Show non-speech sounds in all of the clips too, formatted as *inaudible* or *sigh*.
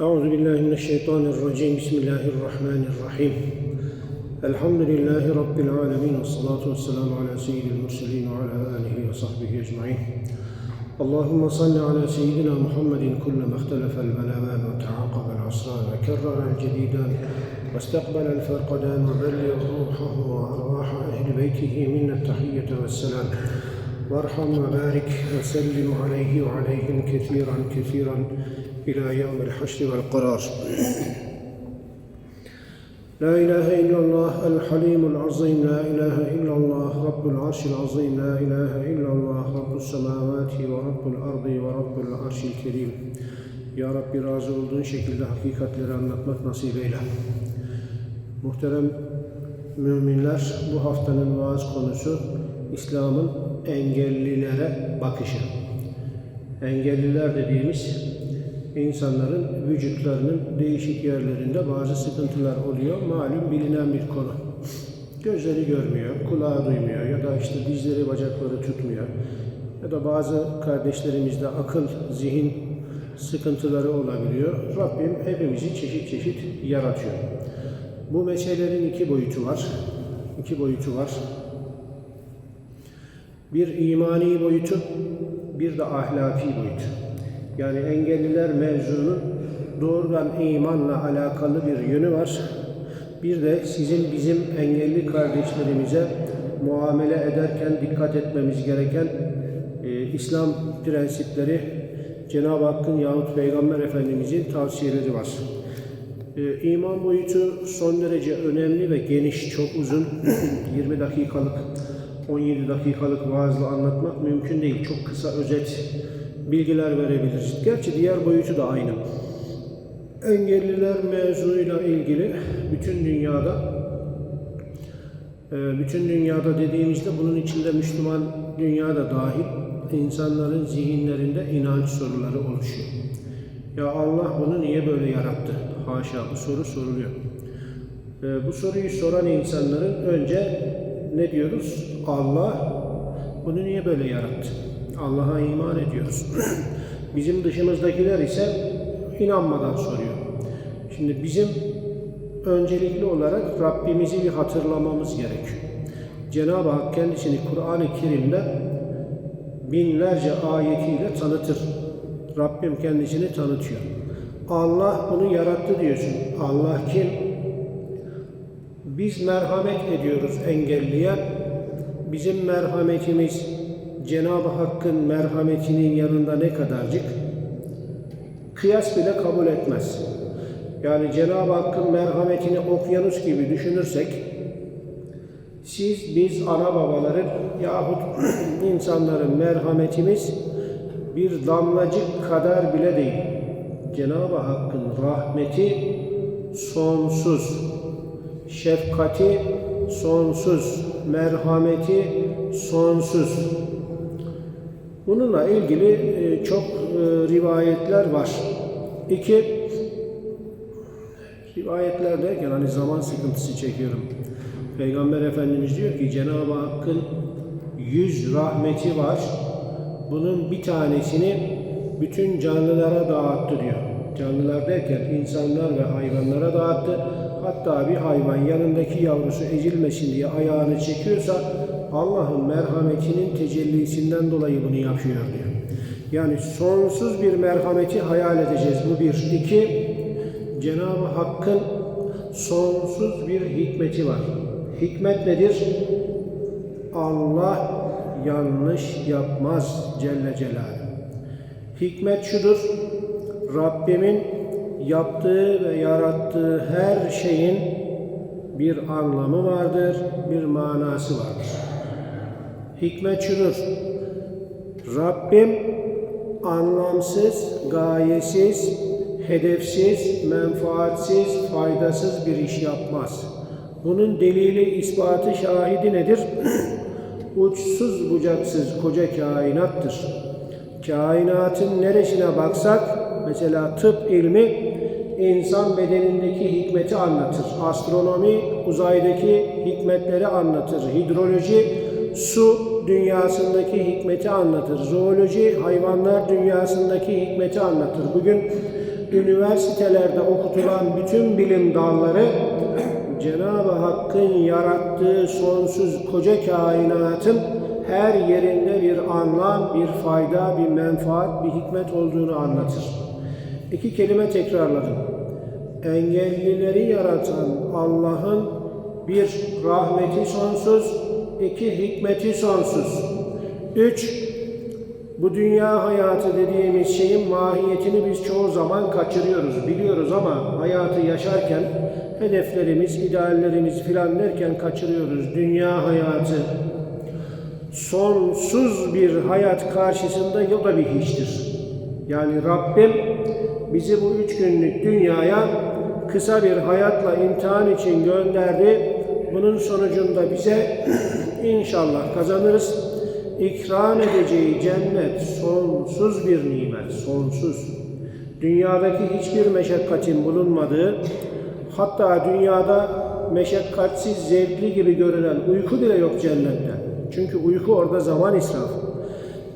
أعوذ بالله من الشيطان الرجيم. بسم الله الرحمن الرحيم. الحمد لله رب العالمين والصلاة والسلام على سيد المرسلين وعلى آله وصحبه أجمعين. اللهم صل على سيدنا محمد كلما اختلف الملمان وتعاقب العصران وكرر الجديدان واستقبل الفرقدان وبلغ روحه وأرواح أهل بيته منا التحية والسلام. وارحم وبارك وسلم عليه وعليهم كثيرا كثيرا إلى يوم الحشر والقرار لا إله إلا الله الحليم العظيم لا إله إلا الله رب العرش العظيم لا إله إلا الله رب السماوات ورب الأرض ورب العرش الكريم Ya Rabbi razı olduğun şekilde hakikatleri anlatmak nasip eyle. Muhterem müminler, bu haftanın vaaz konusu İslam'ın engellilere bakışı. Engelliler dediğimiz insanların vücutlarının değişik yerlerinde bazı sıkıntılar oluyor. Malum bilinen bir konu. Gözleri görmüyor, kulağı duymuyor ya da işte dizleri, bacakları tutmuyor. Ya da bazı kardeşlerimizde akıl, zihin sıkıntıları olabiliyor. Rabbim hepimizi çeşit çeşit yaratıyor. Bu meselelerin iki boyutu var. İki boyutu var. Bir imani boyutu, bir de ahlaki boyutu. Yani engelliler mevzunun doğrudan imanla alakalı bir yönü var. Bir de sizin bizim engelli kardeşlerimize muamele ederken dikkat etmemiz gereken e, İslam prensipleri Cenab-ı Hakk'ın yahut Peygamber Efendimizin tavsiyeleri var. E, iman boyutu son derece önemli ve geniş, çok uzun. *clears throat* 20 dakikalık, 17 dakikalık vaazla anlatmak mümkün değil. Çok kısa özet bilgiler verebiliriz. Gerçi diğer boyutu da aynı. Engelliler mevzuyla ilgili bütün dünyada e, bütün dünyada dediğimizde bunun içinde Müslüman dünyada dahil insanların zihinlerinde inanç soruları oluşuyor. Ya Allah bunu niye böyle yarattı? Haşa bu soru soruluyor. E, bu soruyu soran insanların önce ne diyoruz? Allah bunu niye böyle yarattı? Allah'a iman ediyoruz. *clears throat* bizim dışımızdakiler ise inanmadan soruyor. Şimdi bizim öncelikli olarak Rabbimizi bir hatırlamamız gerekiyor. Cenab-ı Hak kendisini Kur'an-ı Kerim'de binlerce ayetiyle tanıtır. Rabbim kendisini tanıtıyor. Allah bunu yarattı diyorsun. Allah kim? Biz merhamet ediyoruz engelliye. Bizim merhametimiz Cenab-ı Hakk'ın merhametinin yanında ne kadarcık? Kıyas bile kabul etmez. Yani Cenab-ı Hakk'ın merhametini okyanus gibi düşünürsek, siz, biz, ana babaların yahut *clears throat* insanların merhametimiz bir damlacık kadar bile değil. Cenab-ı Hakk'ın rahmeti sonsuz, şefkati sonsuz, merhameti sonsuz. Bununla ilgili e, çok e, rivayetler var. İki, rivayetler derken hani zaman sıkıntısı çekiyorum. Peygamber Efendimiz diyor ki Cenab-ı Hakk'ın yüz rahmeti var. Bunun bir tanesini bütün canlılara dağıttı diyor. Canlılar derken insanlar ve hayvanlara dağıttı. Hatta bir hayvan yanındaki yavrusu ezilmesin diye ayağını çekiyorsa Allah'ın merhametinin tecellisinden dolayı bunu yapıyor diyor. Yani sonsuz bir merhameti hayal edeceğiz. Bu bir. iki Cenab-ı Hakk'ın sonsuz bir hikmeti var. Hikmet nedir? Allah yanlış yapmaz Celle Celaluhu. Hikmet şudur. Rabbimin yaptığı ve yarattığı her şeyin bir anlamı vardır, bir manası vardır. Hikmet şudur. Rabbim anlamsız, gayesiz, hedefsiz, menfaatsiz, faydasız bir iş yapmaz. Bunun delili, ispatı, şahidi nedir? *clears throat* Uçsuz bucaksız koca kainattır. Kainatın neresine baksak, mesela tıp ilmi insan bedenindeki hikmeti anlatır. Astronomi uzaydaki hikmetleri anlatır. Hidroloji su dünyasındaki hikmeti anlatır. Zooloji hayvanlar dünyasındaki hikmeti anlatır. Bugün üniversitelerde okutulan bütün bilim dalları Cenab-ı Hakk'ın yarattığı sonsuz koca kainatın her yerinde bir anlam, bir fayda, bir menfaat, bir hikmet olduğunu anlatır. İki kelime tekrarladım. Engellileri yaratan Allah'ın bir rahmeti sonsuz, iki hikmeti sonsuz. Üç, bu dünya hayatı dediğimiz şeyin mahiyetini biz çoğu zaman kaçırıyoruz, biliyoruz ama hayatı yaşarken hedeflerimiz, ideallerimiz filan derken kaçırıyoruz. Dünya hayatı sonsuz bir hayat karşısında ya da bir hiçtir. Yani Rabbim bizi bu üç günlük dünyaya kısa bir hayatla imtihan için gönderdi. Bunun sonucunda bize *clears throat* inşallah kazanırız. İkram edeceği cennet sonsuz bir nimet, sonsuz. Dünyadaki hiçbir meşakkatin bulunmadığı, hatta dünyada meşakkatsiz, zevkli gibi görünen uyku bile yok cennette. Çünkü uyku orada zaman israfı.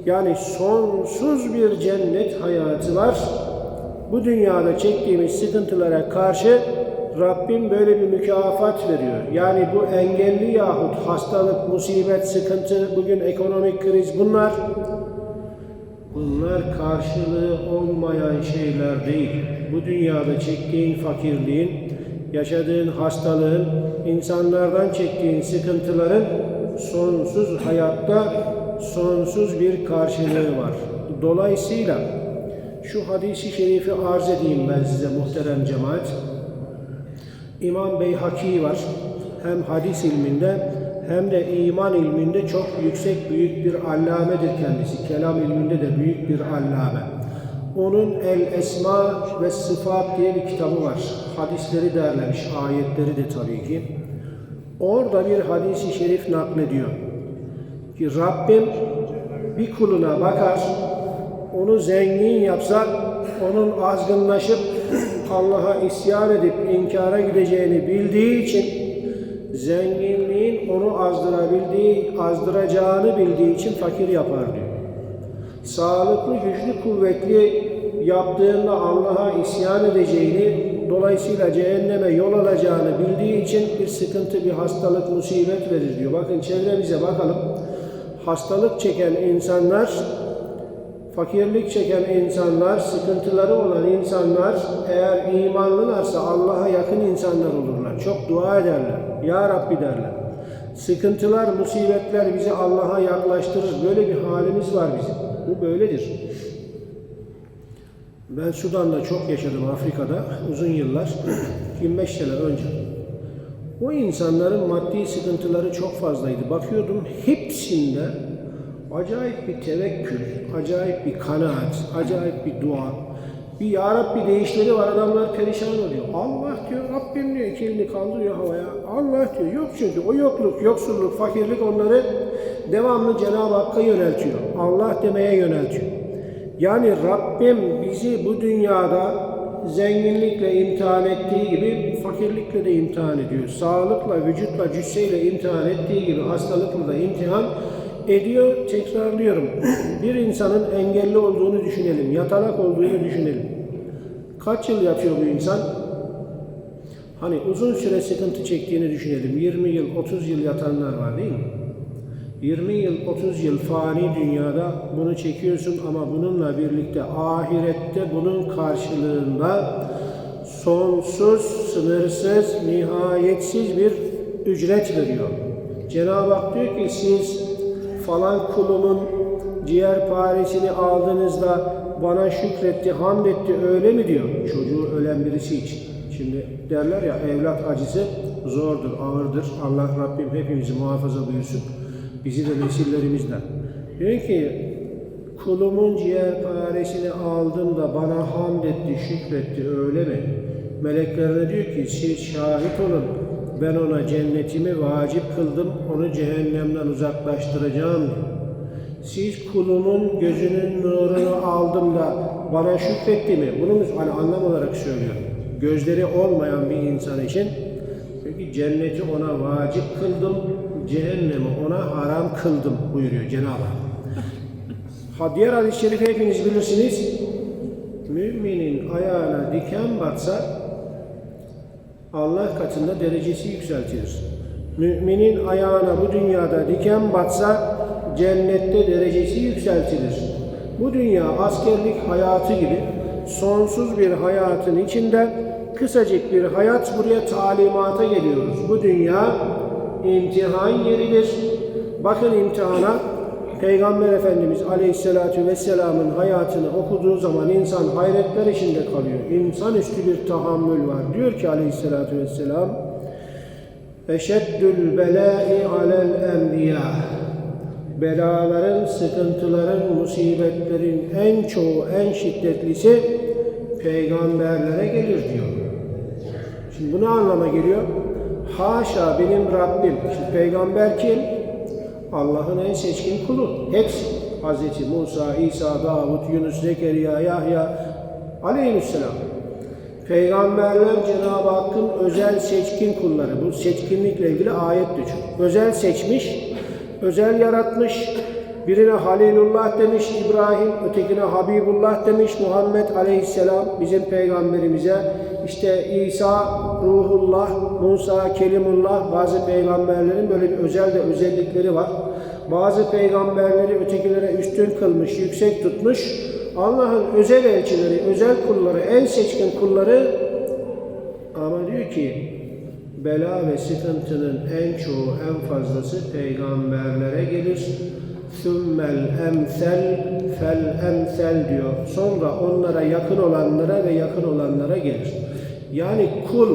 Yani sonsuz bir cennet hayatı var. Bu dünyada çektiğimiz sıkıntılara karşı Rabbim böyle bir mükafat veriyor. Yani bu engelli yahut hastalık, musibet, sıkıntı, bugün ekonomik kriz bunlar bunlar karşılığı olmayan şeyler değil. Bu dünyada çektiğin fakirliğin, yaşadığın hastalığın, insanlardan çektiğin sıkıntıların sonsuz hayatta sonsuz bir karşılığı var. Dolayısıyla şu hadisi şerifi arz edeyim ben size muhterem cemaat. İmam Beyhaki var. Hem hadis ilminde hem de iman ilminde çok yüksek büyük bir allamedir kendisi. Kelam ilminde de büyük bir allame. Onun El Esma ve Sıfat diye bir kitabı var. Hadisleri derlemiş, ayetleri de tabii ki. Orada bir hadisi şerif naklediyor. Ki Rabbim bir kuluna bakar, onu zengin yapsa, onun azgınlaşıp Allah'a isyan edip inkara gideceğini bildiği için zenginliğin onu azdırabildiği, azdıracağını bildiği için fakir yapar diyor. Sağlıklı, güçlü, kuvvetli yaptığında Allah'a isyan edeceğini, dolayısıyla cehenneme yol alacağını bildiği için bir sıkıntı, bir hastalık, musibet verir diyor. Bakın çevremize bakalım. Hastalık çeken insanlar fakirlik çeken insanlar, sıkıntıları olan insanlar eğer imanlılarsa Allah'a yakın insanlar olurlar. Çok dua ederler. Ya Rabbi derler. Sıkıntılar, musibetler bizi Allah'a yaklaştırır. Böyle bir halimiz var bizim. Bu böyledir. Ben Sudan'da çok yaşadım Afrika'da uzun yıllar. *clears throat* 25 sene önce. O insanların maddi sıkıntıları çok fazlaydı. Bakıyordum hepsinde acayip bir tevekkül, acayip bir kanaat, acayip bir dua. Bir Ya Rabbi deyişleri var adamlar perişan oluyor. Allah diyor, Rabbim diyor iki elini kaldırıyor havaya. Allah diyor, yok çünkü o yokluk, yoksulluk, fakirlik onları devamlı Cenab-ı Hakk'a yöneltiyor. Allah demeye yöneltiyor. Yani Rabbim bizi bu dünyada zenginlikle imtihan ettiği gibi fakirlikle de imtihan ediyor. Sağlıkla, vücutla, cüsseyle imtihan ettiği gibi hastalıkla da imtihan ediyor. Tekrarlıyorum. Bir insanın engelli olduğunu düşünelim, yatalak olduğunu düşünelim. Kaç yıl yatıyor bu insan? Hani uzun süre sıkıntı çektiğini düşünelim. 20 yıl, 30 yıl yatanlar var değil mi? 20 yıl, 30 yıl fani dünyada bunu çekiyorsun ama bununla birlikte ahirette bunun karşılığında sonsuz, sınırsız, nihayetsiz bir ücret veriyor. Cenab-ı Hak diyor ki siz falan kulumun ciğer paresini aldığınızda bana şükretti, hamd etti öyle mi diyor çocuğu ölen birisi için. Şimdi derler ya evlat acısı zordur, ağırdır. Allah Rabbim hepimizi muhafaza buyursun. Bizi de nesillerimizden. Diyor ki kulumun ciğer paresini aldım da bana hamd etti, şükretti öyle mi? Meleklerine diyor ki siz şahit olun. Ben ona cennetimi vacip kıldım, onu cehennemden uzaklaştıracağım diyor. Siz kulumun gözünün nurunu aldım da bana şükretti mi? Bunu hani anlam olarak söylüyorum. Gözleri olmayan bir insan için peki cenneti ona vacip kıldım, cehennemi ona haram kıldım buyuruyor Cenab-ı Hak. Ha diğer hadis-i şerifi hepiniz bilirsiniz. Müminin ayağına diken batsa Allah katında derecesi yükseltilir. Müminin ayağına bu dünyada diken batsa cennette derecesi yükseltilir. Bu dünya askerlik hayatı gibi sonsuz bir hayatın içinde kısacık bir hayat buraya talimata geliyoruz. Bu dünya imtihan yeridir. Bakın imtihana Peygamber Efendimiz Aleyhisselatü Vesselam'ın hayatını okuduğu zaman insan hayretler içinde kalıyor. İnsanüstü bir tahammül var. Diyor ki Aleyhisselatü Vesselam Eşeddül belâi alel enbiya Belaların, sıkıntıların, musibetlerin en çoğu, en şiddetlisi peygamberlere gelir diyor. Şimdi bu ne anlama geliyor? Haşa benim Rabbim. Şimdi peygamber kim? Allah'ın en seçkin kulu. Hepsi. Hz. Musa, İsa, Davud, Yunus, Zekeriya, Yahya aleyhisselam. Peygamberler Cenab-ı Hakk'ın özel seçkin kulları. Bu seçkinlikle ilgili ayet düşün. Özel seçmiş, özel yaratmış. Birine Halilullah demiş İbrahim, ötekine Habibullah demiş Muhammed Aleyhisselam bizim peygamberimize. İşte İsa Ruhullah, Musa Kelimullah bazı peygamberlerin böyle bir özel de özellikleri var. Bazı peygamberleri ötekilere üstün kılmış, yüksek tutmuş. Allah'ın özel elçileri, özel kulları, en seçkin kulları ama diyor ki bela ve sıkıntının en çoğu, en fazlası peygamberlere gelir. Sümmel emsel fel emsel diyor. Sonra onlara yakın olanlara ve yakın olanlara gelir. Yani kul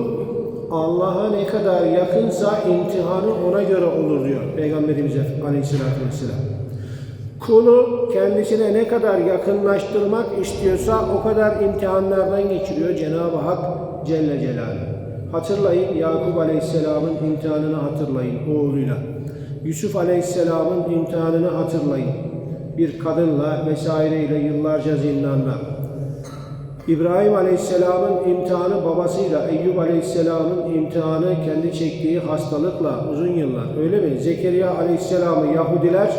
Allah'a ne kadar yakınsa imtihanı ona göre olur diyor Peygamberimiz Aleyhisselatü Vesselam. Kulu kendisine ne kadar yakınlaştırmak istiyorsa o kadar imtihanlardan geçiriyor Cenab-ı Hak Celle Celaluhu. Hatırlayın Yakup Aleyhisselam'ın imtihanını hatırlayın oğluyla. Yusuf Aleyhisselam'ın imtihanını hatırlayın. Bir kadınla vesaireyle yıllarca zindanda. İbrahim Aleyhisselam'ın imtihanı babasıyla, Eyyub Aleyhisselam'ın imtihanı kendi çektiği hastalıkla uzun yıllar. Öyle mi? Zekeriya Aleyhisselam'ı Yahudiler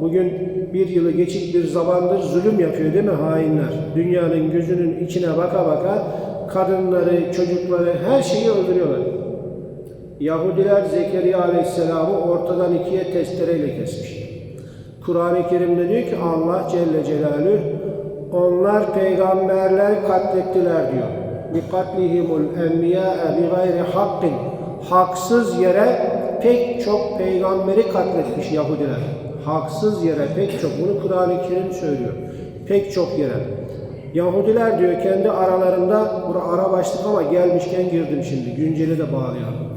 bugün bir yılı geçik bir zamandır zulüm yapıyor değil mi hainler? Dünyanın gözünün içine baka baka kadınları, çocukları, her şeyi öldürüyorlar. Yahudiler Zekeriya Aleyhisselam'ı ortadan ikiye testereyle kesmiş. Kur'an-ı Kerim'de diyor ki Allah Celle Celaluhu onlar peygamberler katlettiler diyor. Enbiya'a bi gayri hakkin. Haksız yere pek çok peygamberi katletmiş Yahudiler. Haksız yere pek çok. Bunu Kur'an-ı Kerim söylüyor. Pek çok yere. Yahudiler diyor kendi aralarında, bura ara başlık ama gelmişken girdim şimdi. Günceli de bağlayalım.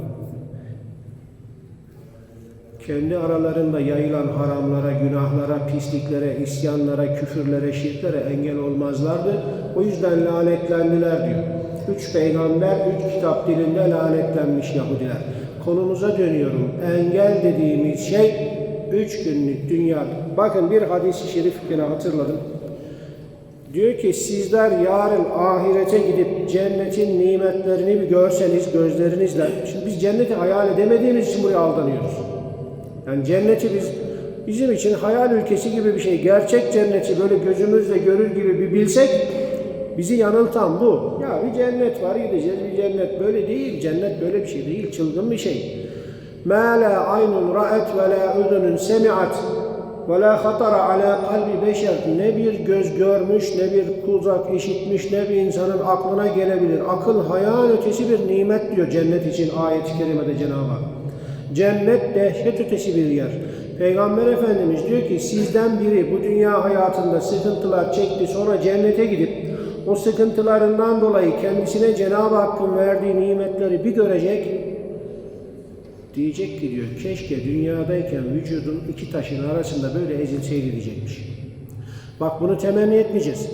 Kendi aralarında yayılan haramlara, günahlara, pisliklere, isyanlara, küfürlere, şirklere engel olmazlardı. O yüzden lanetlendiler diyor. Üç peygamber, üç kitap dilinde lanetlenmiş Yahudiler. Konumuza dönüyorum. Engel dediğimiz şey üç günlük dünya. Bakın bir hadisi şerif yine hatırladım. Diyor ki sizler yarın ahirete gidip cennetin nimetlerini bir görseniz gözlerinizle. Şimdi biz cenneti hayal edemediğimiz için buraya aldanıyoruz. Yani cenneti biz bizim için hayal ülkesi gibi bir şey. Gerçek cenneti böyle gözümüzle görür gibi bir bilsek bizi yanıltan bu. Ya bir cennet var gideceğiz bir cennet böyle değil. Cennet böyle bir şey değil. Çılgın bir şey. مَا لَا عَيْنٌ رَأَتْ وَلَا اُذُنٌ سَمِعَتْ وَلَا خَطَرَ عَلَى قَلْبِ beşer Ne bir göz görmüş, ne bir kulak işitmiş, ne bir insanın aklına gelebilir. Akıl hayal ötesi bir nimet diyor cennet için ayet-i kerimede Cenab-ı Hak. Cennet dehşet ötesi bir yer. Peygamber Efendimiz diyor ki sizden biri bu dünya hayatında sıkıntılar çekti sonra cennete gidip o sıkıntılarından dolayı kendisine Cenab-ı Hakk'ın verdiği nimetleri bir görecek. Diyecek ki diyor keşke dünyadayken vücudun iki taşın arasında böyle ezilseydi diyecekmiş. Bak bunu temenni etmeyeceğiz.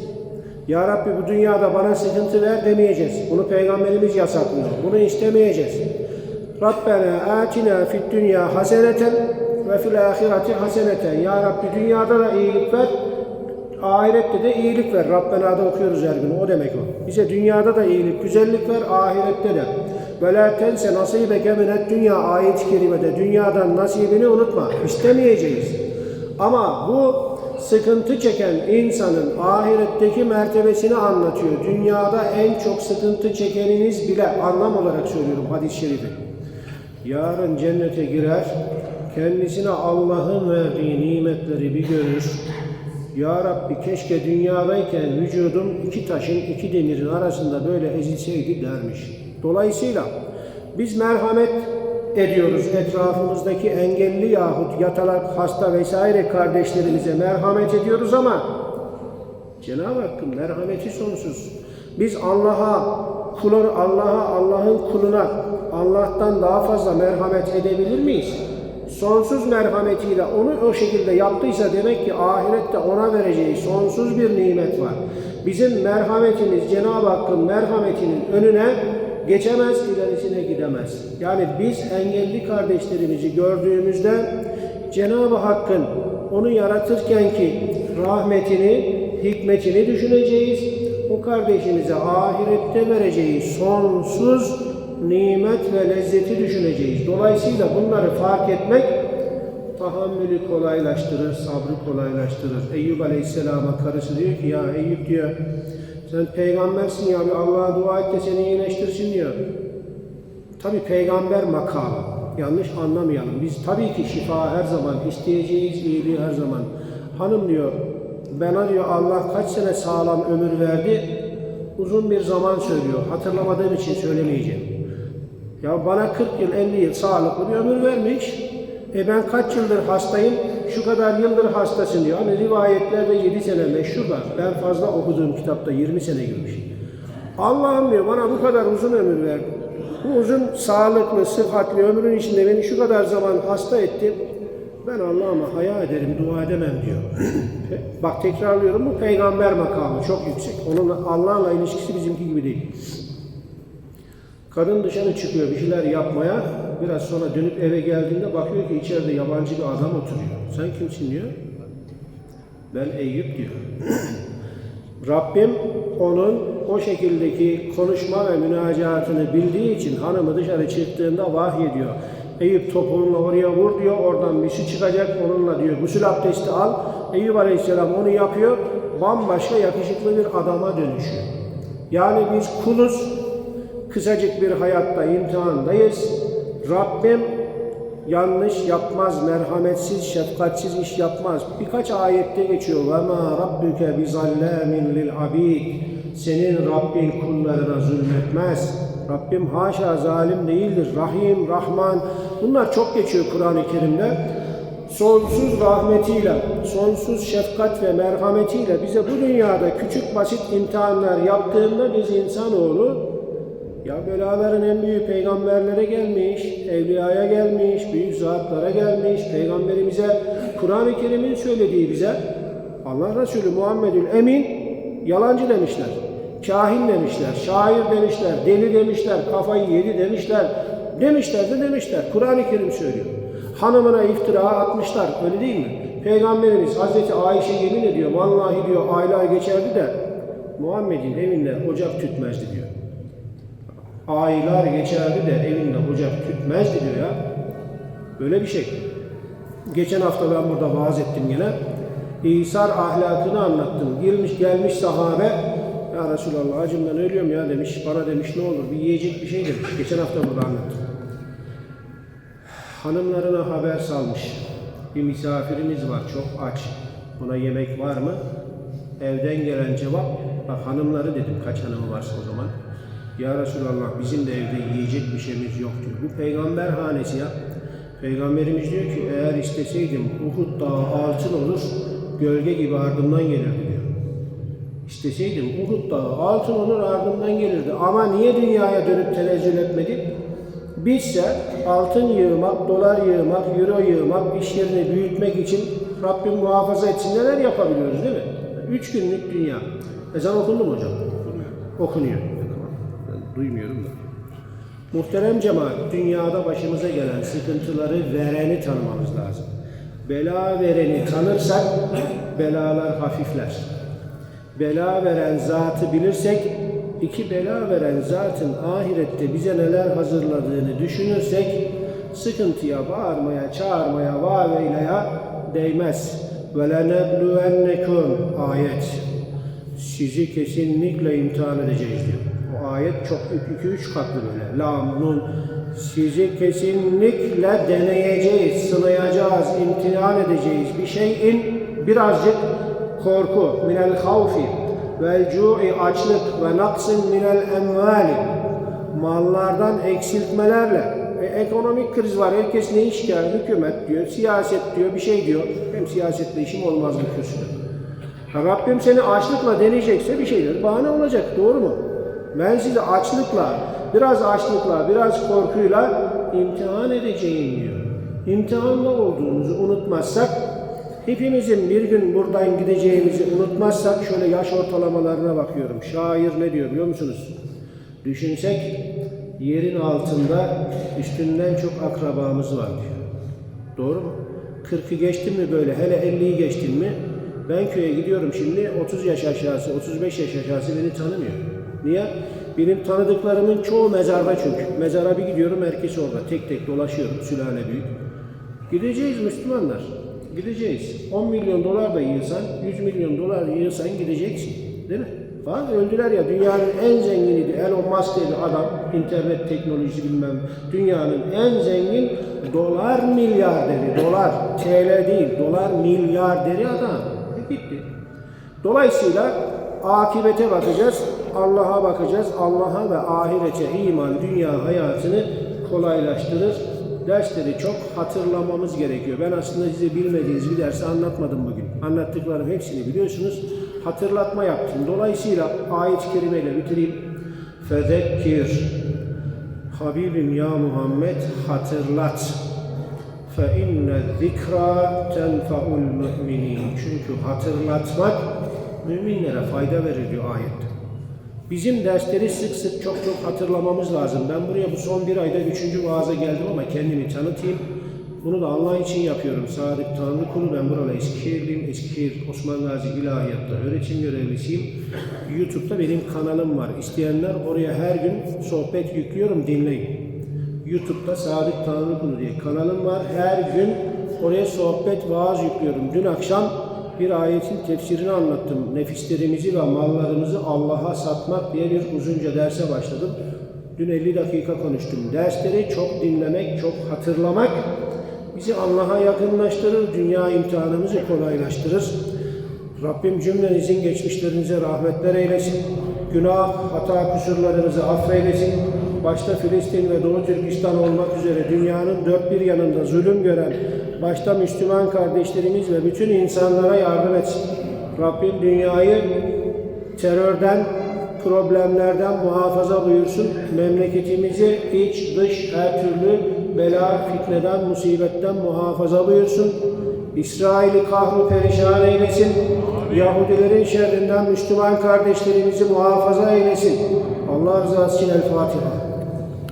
Ya Rabbi bu dünyada bana sıkıntı ver demeyeceğiz. Bunu Peygamberimiz yasaklıyor. Bunu istemeyeceğiz. Rabbena atina fid dünya haseneten ve fil ahireti haseneten. Ya Rabbi dünyada da iyilik ver, ahirette de iyilik ver. Rabbena da okuyoruz her gün. O demek o. Bize dünyada da iyilik, güzellik ver, ahirette de. Ve la tense nasibeke minet dünya ayet-i kerimede dünyadan nasibini unutma. İstemeyeceğiz. Ama bu sıkıntı çeken insanın ahiretteki mertebesini anlatıyor. Dünyada en çok sıkıntı çekeniniz bile anlam olarak söylüyorum hadis-i şerifi. Yarın cennete girer, kendisine Allah'ın verdiği nimetleri bir görür. Ya Rabbi keşke dünyadayken vücudum iki taşın, iki demirin arasında böyle ezilseydi dermiş. Dolayısıyla biz merhamet ediyoruz etrafımızdaki engelli yahut yatalak, hasta vesaire kardeşlerimize merhamet ediyoruz ama Cenab-ı Hakk'ın merhameti sonsuz. Biz Allah'a, kulun Allah'a, Allah'ın kuluna Allah'tan daha fazla merhamet edebilir miyiz? Sonsuz merhametiyle onu o şekilde yaptıysa demek ki ahirette ona vereceği sonsuz bir nimet var. Bizim merhametimiz Cenab-ı Hakk'ın merhametinin önüne geçemez, ilerisine gidemez. Yani biz engelli kardeşlerimizi gördüğümüzde Cenab-ı Hakk'ın onu yaratırken ki rahmetini, hikmetini düşüneceğiz. O kardeşimize ahirette vereceği sonsuz nimet ve lezzeti düşüneceğiz. Dolayısıyla bunları fark etmek tahammülü kolaylaştırır, sabrı kolaylaştırır. Eyüp Aleyhisselam'a karısı diyor ki ya Eyüp diyor sen peygambersin ya bir Allah'a dua et de seni iyileştirsin diyor. Tabi peygamber makamı. Yanlış anlamayalım. Biz tabii ki şifa her zaman isteyeceğiz, iyiliği her zaman. Hanım diyor, bana diyor Allah kaç sene sağlam ömür verdi, uzun bir zaman söylüyor. Hatırlamadığım için söylemeyeceğim. Ya bana 40 yıl, 50 yıl sağlıklı bir ömür vermiş. E ben kaç yıldır hastayım, şu kadar yıldır hastasın diyor. Hani rivayetlerde 7 sene meşhur da ben fazla okuduğum kitapta 20 sene girmiş. Allah'ım diyor bana bu kadar uzun ömür verdi. Bu uzun sağlıklı, sıhhatli ömrün içinde beni şu kadar zaman hasta etti. Ben Allah'ıma haya ederim, dua edemem diyor. *clears throat* Bak tekrarlıyorum bu peygamber makamı çok yüksek. Onun Allah'la ilişkisi bizimki gibi değil. Kadın dışarı çıkıyor bir şeyler yapmaya. Biraz sonra dönüp eve geldiğinde bakıyor ki içeride yabancı bir adam oturuyor. Sen kimsin diyor. Ben Eyüp diyor. *clears throat* Rabbim onun o şekildeki konuşma ve münacatını bildiği için hanımı dışarı çıktığında vahyediyor. Eyüp topuğunla oraya vur diyor, oradan bir su çıkacak, onunla diyor gusül abdesti al. Eyüp Aleyhisselam onu yapıyor, bambaşka yakışıklı bir adama dönüşüyor. Yani biz kuluz, Kısacık bir hayatta imtihandayız. Rabbim yanlış yapmaz, merhametsiz, şefkatsiz iş yapmaz. Birkaç ayette geçiyor. Ve ma rabbuke bizallamin. Senin Rabbin kullarına zulmetmez. Rabbim haşa zalim değildir. Rahim, Rahman. Bunlar çok geçiyor Kur'an-ı Kerim'de. Sonsuz rahmetiyle, sonsuz şefkat ve merhametiyle bize bu dünyada küçük basit imtihanlar yaptığında biz insanoğlu ya belaların en büyük peygamberlere gelmiş, evliyaya gelmiş, büyük zatlara gelmiş, peygamberimize Kur'an-ı Kerim'in söylediği bize Allah Resulü Muhammedül Emin yalancı demişler. Kahin demişler, şair demişler, deli demişler, kafayı yedi demişler. Demişler de demişler. Kur'an-ı Kerim söylüyor. Hanımına iftira atmışlar. Öyle değil mi? Peygamberimiz Hazreti Ayşe yemin ediyor. Vallahi diyor aylar geçerdi de Muhammed'in evinde ocak tütmezdi diyor. Aylar geçerdi de evinde ocak tütmezdi diyor ya. Böyle bir şey. Geçen hafta ben burada vaaz ettim yine. İsar ahlakını anlattım. Girmiş gelmiş sahabe ya Resulallah acımdan ölüyorum ya demiş. Bana demiş ne olur bir yiyecek bir şey demiş. Geçen hafta burada anlattım. Hanımlarına haber salmış. Bir misafirimiz var çok aç. Buna yemek var mı? Evden gelen cevap, bak hanımları dedim kaç hanımı varsa o zaman. Ya Resulallah bizim de evde yiyecek bir şeyimiz yok diyor. Bu peygamber hanesi ya. Peygamberimiz diyor ki eğer isteseydim Uhud dağı altın olur, gölge gibi ardımdan gelirdi diyor. İsteseydim Uhud dağı altın olur ardımdan gelirdi. Ama niye dünyaya dönüp tenezzül etmedi? Bizse altın yığmak, dolar yığmak, euro yığmak, iş yerini büyütmek için Rabbim muhafaza etsin neler yapabiliyoruz değil mi? Üç günlük dünya. Ezan okundu mu hocam? Okunuyor. Ben duymuyorum da. Muhterem cemaat, dünyada başımıza gelen sıkıntıları vereni tanımamız lazım. Bela vereni tanırsak belalar hafifler. Bela veren zatı bilirsek, iki bela veren zatın ahirette bize neler hazırladığını düşünürsek, sıkıntıya bağırmaya, çağırmaya, vaveylaya değmez. Lenebluvennekum ayet. Sizi kesinlikle imtihan edeceğiz diyor. O ayet çok iki üç katlı böyle. Lam, nun. Sizi kesinlikle deneyeceğiz, sınayacağız, imtihan edeceğiz. Bir şeyin birazcık korku, minel havfi, vel cu'i açlık ve naksin minel emvali mallardan eksiltmelerle e, ekonomik kriz var. Herkes ne iş ya? Hükümet diyor, siyaset diyor, bir şey diyor. Hem siyasetle işim olmaz bu kürsüde. Rabbim seni açlıkla deneyecekse bir şeyler bahane olacak. Doğru mu? Ben sizi açlıkla, biraz açlıkla, biraz korkuyla imtihan edeceğim diyor. İmtihanla olduğumuzu unutmazsak, hepimizin bir gün buradan gideceğimizi unutmazsak, şöyle yaş ortalamalarına bakıyorum. Şair ne diyor biliyor musunuz? Düşünsek yerin altında üstünden çok akrabamız var diyor. Doğru mu? 40'ı geçtin mi böyle, hele 50'yi geçtin mi? Ben köye gidiyorum şimdi 30 yaş aşağısı, 35 yaş aşağısı beni tanımıyor. Niye? Benim tanıdıklarımın çoğu mezarda çünkü. Mezara bir gidiyorum herkes orada. Tek tek dolaşıyorum, sülale büyük. Gideceğiz Müslümanlar. Gideceğiz. 10 milyon dolar da yığsan, 100 milyon dolar yığsan gideceksin. Değil mi? Bak öldüler ya dünyanın en zenginiydi. Elon Musk dedi adam. internet teknolojisi bilmem. Dünyanın en zengin dolar milyarderi. Dolar. TL değil. Dolar milyarderi adam. E bitti. Dolayısıyla akibete bakacağız. Allah'a bakacağız. Allah'a ve ahirete iman dünya hayatını kolaylaştırır. Dersleri çok hatırlamamız gerekiyor. Ben aslında size bilmediğiniz bir dersi anlatmadım bugün. Anlattıklarım hepsini biliyorsunuz. Hatırlatma yaptım. Dolayısıyla ayet-i kerimeyle bitireyim. Fezekkir. Habibim ya Muhammed hatırlat. Fe inne zikra tenfa'ul müminin. Çünkü hatırlatmak müminlere fayda verir diyor ayette. Bizim dersleri sık sık çok çok hatırlamamız lazım. Ben buraya bu son bir ayda üçüncü vaaza geldim ama kendimi tanıtayım. Bunu da Allah için yapıyorum. Sadık Tanrı kulu ben burada Eskişehirliyim. Eskişehir Osman Gazi İlahiyat'ta öğretim görevlisiyim. YouTube'da benim kanalım var. İsteyenler oraya her gün sohbet yüklüyorum dinleyin. YouTube'da Sadık Tanrı Kulu diye kanalım var. Her gün oraya sohbet, vaaz yüklüyorum. Dün akşam bir ayetin tefsirini anlattım. Nefislerimizi ve mallarımızı Allah'a satmak diye bir uzunca derse başladım. Dün 50 dakika konuştum. Dersleri çok dinlemek, çok hatırlamak bizi Allah'a yakınlaştırır, dünya imtihanımızı kolaylaştırır. Rabbim cümlenizin geçmişlerinize rahmetler eylesin. Günah, hata, kusurlarınızı affeylesin. Başta Filistin ve Doğu Türkistan olmak üzere dünyanın dört bir yanında zulüm gören, başta Müslüman kardeşlerimiz ve bütün insanlara yardım etsin. Rabbim dünyayı terörden, problemlerden muhafaza buyursun. Memleketimizi iç, dış, her türlü bela, fitneden, musibetten muhafaza buyursun. İsrail'i kahru perişan eylesin. Yahudilerin şerrinden Müslüman kardeşlerimizi muhafaza eylesin. Allah rızası için El Fatiha.